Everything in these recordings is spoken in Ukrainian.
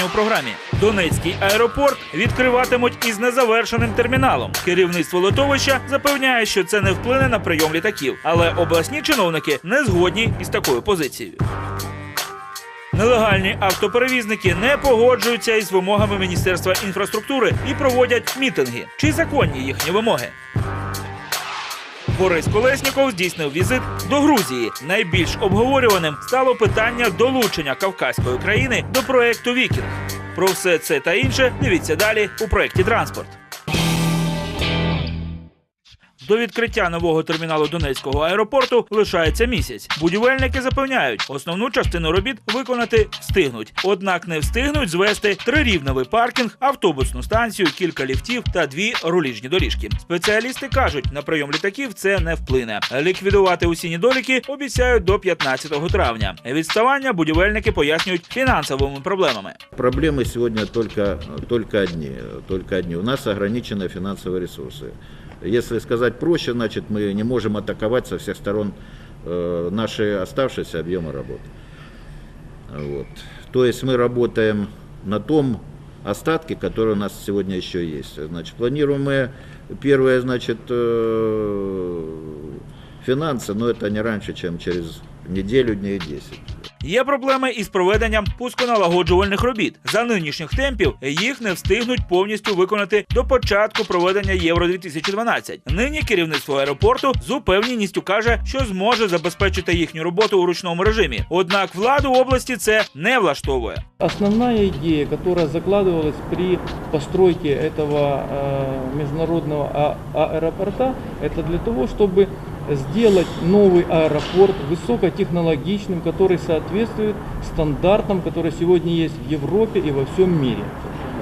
сьогодні у програмі. Донецький аеропорт відкриватимуть із незавершеним терміналом. Керівництво литовища запевняє, що це не вплине на прийом літаків, але обласні чиновники не згодні із такою позицією. Нелегальні автоперевізники не погоджуються із вимогами Міністерства інфраструктури і проводять мітинги. Чи законні їхні вимоги? Борис Колесніков здійснив візит до Грузії. Найбільш обговорюваним стало питання долучення кавказької країни до проекту Вікінг. Про все це та інше дивіться далі у проєкті Транспорт. До відкриття нового терміналу Донецького аеропорту лишається місяць. Будівельники запевняють, основну частину робіт виконати встигнуть. Однак не встигнуть звести трирівневий паркінг, автобусну станцію, кілька ліфтів та дві руліжні доріжки. Спеціалісти кажуть, на прийом літаків це не вплине. Ліквідувати усі недоліки обіцяють до 15 травня. Відставання будівельники пояснюють фінансовими проблемами. Проблемы сегодня только, только одни. Только одни. У нас ограничены финансовые ресурсы. Если сказать проще, значит мы не можем атаковать со всех сторон э, наши оставшиеся объемы работы. Вот. То есть мы работаем на том остатке, который у нас сегодня еще есть. Значит, планируем мы первое, значит, э, финансы, но это не раньше, чем через неделю, дней 10. Є проблеми із проведенням пусконалагоджувальних робіт. За нинішніх темпів їх не встигнуть повністю виконати до початку проведення Євро 2012 Нині керівництво аеропорту з упевненістю каже, що зможе забезпечити їхню роботу у ручному режимі. Однак владу області це не влаштовує. Основная идея, которая закладывалась при постройке этого э, международного а- аэропорта, это для того, чтобы сделать новый аэропорт высокотехнологичным, который соответствует стандартам, которые сегодня есть в Европе и во всем мире.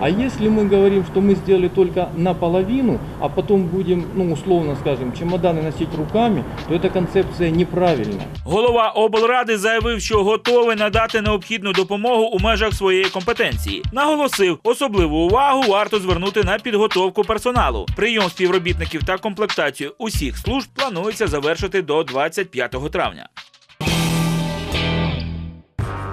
А если мы говорим, что мы сделали только наполовину, а потом будем, ну условно скажем, чемоданы носить руками, то эта концепция неправильная. Голова облради заявив, що готовий надати необхідну допомогу у межах своєї компетенції. Наголосив, особливу увагу варто звернути на підготовку персоналу. Прийом співробітників та комплектацію усіх служб планується завершити до 25 травня.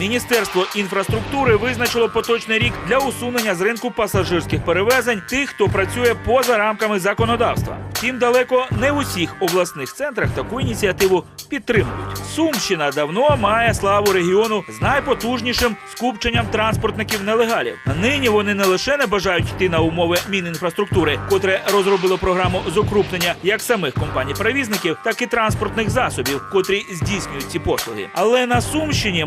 Міністерство інфраструктури визначило поточний рік для усунення з ринку пасажирських перевезень тих, хто працює поза рамками законодавства. Втім, далеко не в усіх обласних центрах таку ініціативу підтримують. Сумщина давно має славу регіону з найпотужнішим скупченням транспортників нелегалів. Нині вони не лише не бажають йти на умови Мінінфраструктури, котре розробило програму з укрупнення як самих компаній-перевізників, так і транспортних засобів, котрі здійснюють ці послуги. Але на Сумщині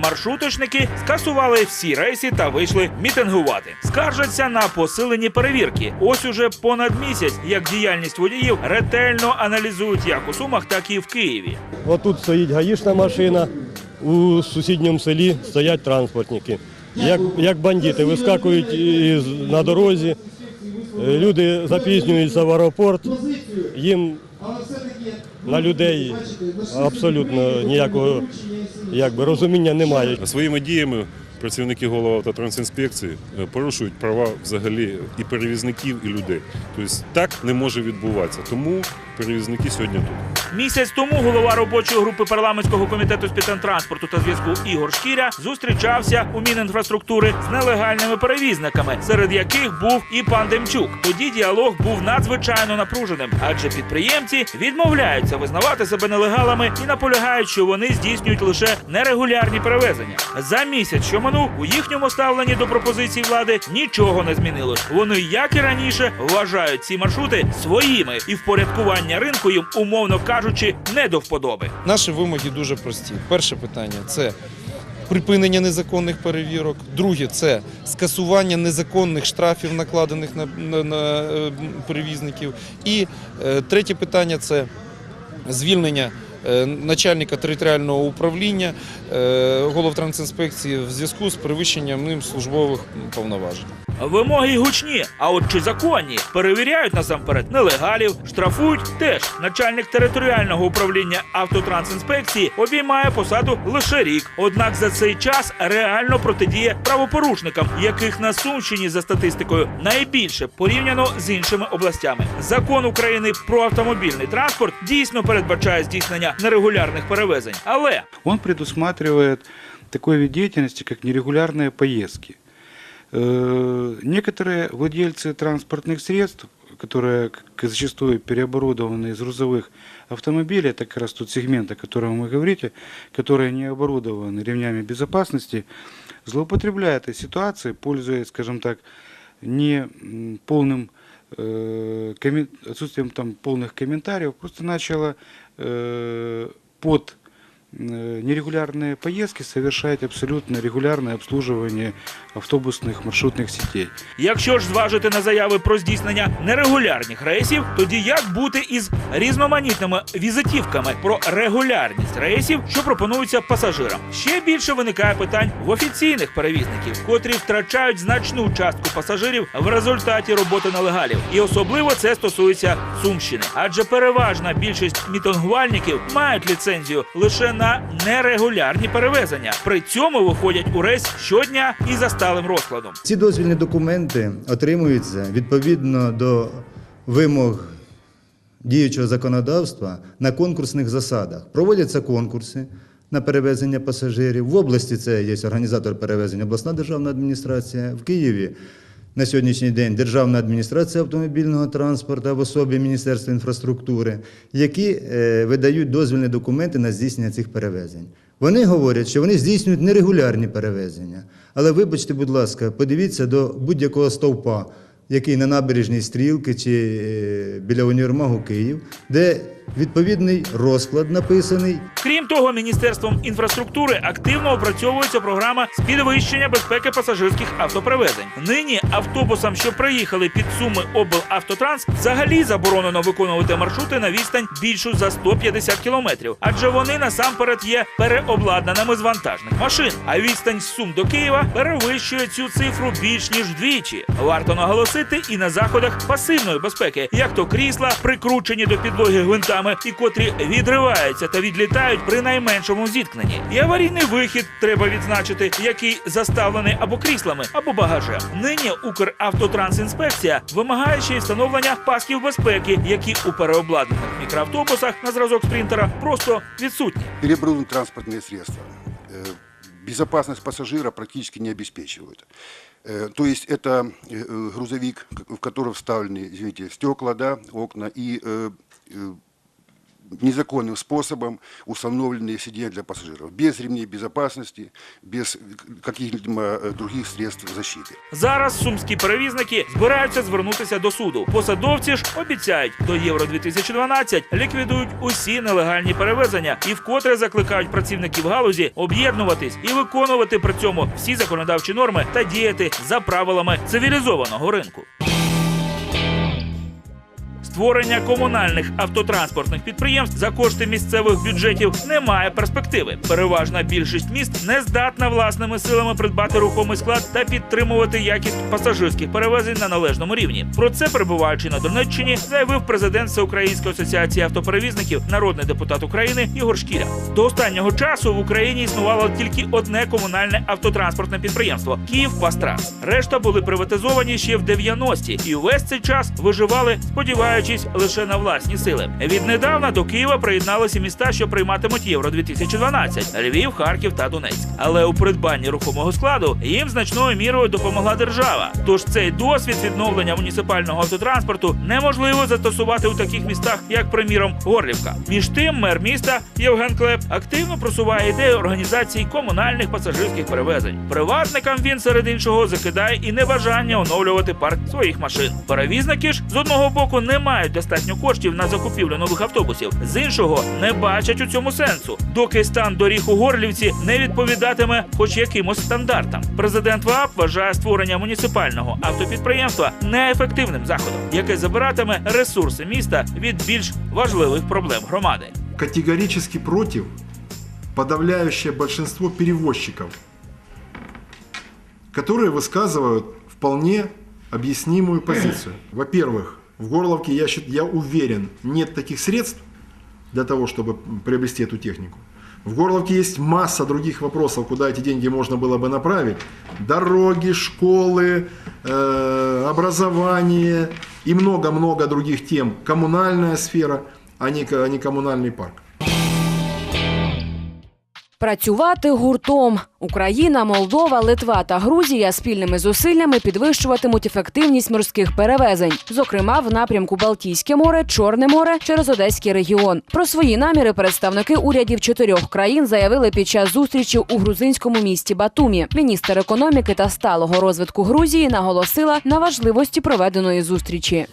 маршруточники скасували всі рейси та вийшли мітингувати. Скаржаться на посилені перевірки. Ось уже понад місяць, як діяльність водіїв ретельно аналізують як у Сумах, так і в Києві. Отут стоїть гаїшна машина, у сусідньому селі стоять транспортники. Як, як бандити вискакують із, на дорозі, люди запізнюються в аеропорт, їм на людей абсолютно ніякого якби, розуміння немає. Своїми діями працівники голови автотрансінспекції е, порушують права взагалі і перевізників, і людей. Тобто так не може відбуватися. Тому перевізники сьогодні тут. Місяць тому голова робочої групи парламентського комітету з питань транспорту та зв'язку Ігор Шкіря зустрічався у Мінінфраструктури з нелегальними перевізниками, серед яких був і пан Демчук. Тоді діалог був надзвичайно напруженим, адже підприємці відмовляються визнавати себе нелегалами і наполягають, що вони здійснюють лише нерегулярні перевезення. За місяць, що минув, у їхньому ставленні до пропозицій влади нічого не змінилось. Вони, як і раніше, вважають ці маршрути своїми, і впорядкування ринку їм, умовно кажучи, не до вподоби. Наші вимоги дуже прості. Перше питання це припинення незаконних перевірок. Друге це скасування незаконних штрафів, накладених на, на, на е, перевізників. І е, третє питання це звільнення. Е, Начальника територіального управління е, головтрансінспекції в зв'язку з перевищенням ним службових повноважень. Вимоги гучні, а от чи законні перевіряють насамперед нелегалів, штрафують теж. Начальник територіального управління автотрансінспекції обіймає посаду лише рік. Однак за цей час реально протидіє правопорушникам, яких на Сумщині за статистикою найбільше порівняно з іншими областями. Закон України про автомобільний транспорт дійсно передбачає здійснення нерегулярних перевезень, але Он предусматривает такой вид деятельности, как нерегулярные поездки. Э, Некоторые владельцы транспортных средств, которые к- зачастую переоборудованы из грузовых автомобилей, это как раз тот сегмент, о котором вы говорите, которые не оборудованы ремнями безопасности, злоупотребляют этой ситуацией, пользуясь, скажем так, не м, полным э, коммен- отсутствием там полных комментариев, просто начало э, под э, нерегулярные поездки совершать абсолютно регулярное обслуживание автобусных маршрутных сетей. Якщо ж зважити на заяви про здійснення нерегулярних рейсів, тоді як бути із різноманітними візитівками про регулярність рейсів, що пропонуються пасажирам? Ще більше виникає питань в офіційних перевізників, котрі втрачають значну частку пасажирів в результаті роботи нелегалів. І особливо це стосується Сумщини, адже переважна більшість мітингувальників мають ліцензію лише на нерегулярні перевезення. При цьому виходять у рейс щодня і за сталим розкладом. Ці дозвільні документи отримуються відповідно до вимог діючого законодавства на конкурсних засадах. Проводяться конкурси на перевезення пасажирів. В області це є організатор перевезення обласна державна адміністрація. В Києві на сьогоднішній день Державна адміністрація автомобільного транспорту в особі Міністерства інфраструктури, які е, видають дозвільні документи на здійснення цих перевезень. Вони говорять, що вони здійснюють нерегулярні перевезення. Але вибачте, будь ласка, подивіться до будь-якого стовпа, який на набережній стрілки чи е, біля універмагу Київ, де відповідний розклад написаний, Крім того, міністерством інфраструктури активно опрацьовується програма з підвищення безпеки пасажирських автоперевезень. Нині автобусам, що приїхали під суми облавтотранс, взагалі заборонено виконувати маршрути на відстань більшу за 150 кілометрів, адже вони насамперед є переобладнаними з вантажних машин. А відстань з Сум до Києва перевищує цю цифру більш ніж вдвічі. Варто наголосити і на заходах пасивної безпеки, як то крісла, прикручені до підлоги гвинтами, і котрі відриваються та відлітають при найменшому зіткненні. І аварійний вихід треба відзначити, який заставлений або кріслами, або багажем. Нині Укравтотрансінспекція вимагає ще й встановлення пасків безпеки, які у переобладнаних мікроавтобусах на зразок спринтера просто відсутні. переоборудованы транспортные средства. Э, Безопасность пассажира практически не обеспечивают. Э, То есть это э, э, грузовик, к- в который вставлены, извините, стекла, да, окна и э, э, незаконным способом установленные сиденья для пассажиров. Без ремней безопасности, без каких-либо э, других средств защиты. Зараз сумські перевізники збираються звернутися до суду. Посадовці ж обіцяють, до Євро 2012 ліквідують усі нелегальні перевезення і вкотре закликають працівників галузі об'єднуватись і виконувати при цьому всі законодавчі норми та діяти за правилами цивілізованого ринку. Створення комунальних автотранспортних підприємств за кошти місцевих бюджетів не має перспективи. Переважна більшість міст не здатна власними силами придбати рухомий склад та підтримувати якість пасажирських перевезень на належному рівні. Про це перебуваючи на Донеччині, заявив президент Всеукраїнської асоціації автоперевізників, народний депутат України Ігор Шкіря. До останнього часу в Україні існувало тільки одне комунальне автотранспортне підприємство Київ Пастрас. Решта були приватизовані ще в 90-ті і увесь цей час виживали, сподіваючись лише на власні сили. Віднедавна до Києва приєдналися міста, що прийматимуть Євро 2012 – Львів, Харків та Донецьк. Але у придбанні рухомого складу їм значною мірою допомогла держава. Тож цей досвід відновлення муніципального автотранспорту неможливо застосувати у таких містах, як приміром Горлівка. Між тим, мер міста Євген Клеп активно просуває ідею організації комунальних пасажирських перевезень. Приватникам він серед іншого закидає і небажання оновлювати парк своїх машин. Перевізники ж з одного боку не мають достатньо коштів на закупівлю нових автобусів, з іншого не бачать у цьому сенсу, доки стан доріг у Горлівці не відповідатиме хоч якимось стандартам. Президент ВАП вважає створення муніципального автопідприємства неефективним заходом, яке забиратиме ресурси міста від більш важливих проблем громади. категорически против подавляющее большинство перевозчиков, которые высказывают вполне объяснимую позицию. Во-первых, в Горловке, я, я уверен, нет таких средств для того, чтобы приобрести эту технику. В Горловке есть масса других вопросов, куда эти деньги можно было бы направить. Дороги, школы, э, образование и много-много других тем. Коммунальная сфера, а не, а не коммунальный парк. Працювати гуртом. Україна, Молдова, Литва та Грузія спільними зусиллями підвищуватимуть ефективність морських перевезень, зокрема в напрямку Балтійське море, Чорне море через Одеський регіон. Про свої наміри представники урядів чотирьох країн заявили під час зустрічі у грузинському місті Батумі. Міністр економіки та сталого розвитку Грузії наголосила на важливості проведеної зустрічі.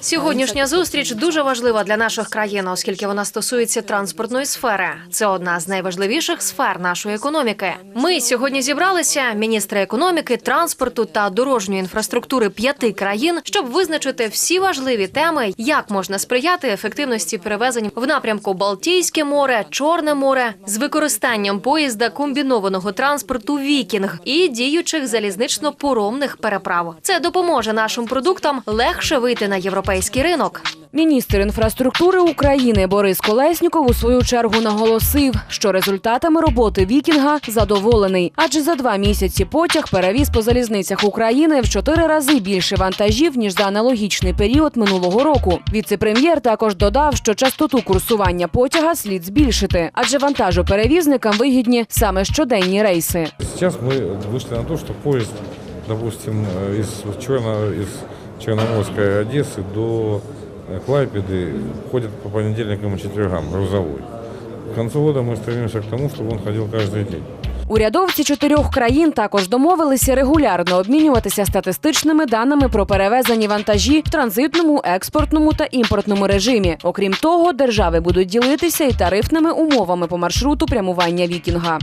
Сьогоднішня зустріч дуже важлива для наших країн, оскільки вона стосується транспортної сфери. Це одна з найважливіших сфер нашої економіки. Ми сьогодні зібралися міністри економіки, транспорту та дорожньої інфраструктури п'яти країн, щоб визначити всі важливі теми, як можна сприяти ефективності перевезень в напрямку Балтійське море, Чорне море з використанням поїзда комбінованого транспорту Вікінг і діючих залізнично-поромних переправ. Це допоможе нашим продуктам легше вийти на європейський ринок. Міністр інфраструктури України Борис Колесніков у свою чергу наголосив, що результатами роботи Вікінга задоволений, адже за два місяці потяг перевіз по залізницях України в чотири рази більше вантажів ніж за аналогічний період минулого року. Віце-прем'єр також додав, що частоту курсування потяга слід збільшити, адже вантажоперевізникам вигідні саме щоденні рейси. Сейчас мы вышли на то, что поезд, допустим, э, из, Черно, из Черноморской Одессы до э, Клайпеды ходит по понедельникам и четвергам, грузовой. К концу года мы стремимся к тому, чтобы он ходил каждый день. Урядовці чотирьох країн також домовилися регулярно обмінюватися статистичними даними про перевезені вантажі в транзитному, експортному та імпортному режимі. Окрім того, держави будуть ділитися і тарифними умовами по маршруту прямування вікінга.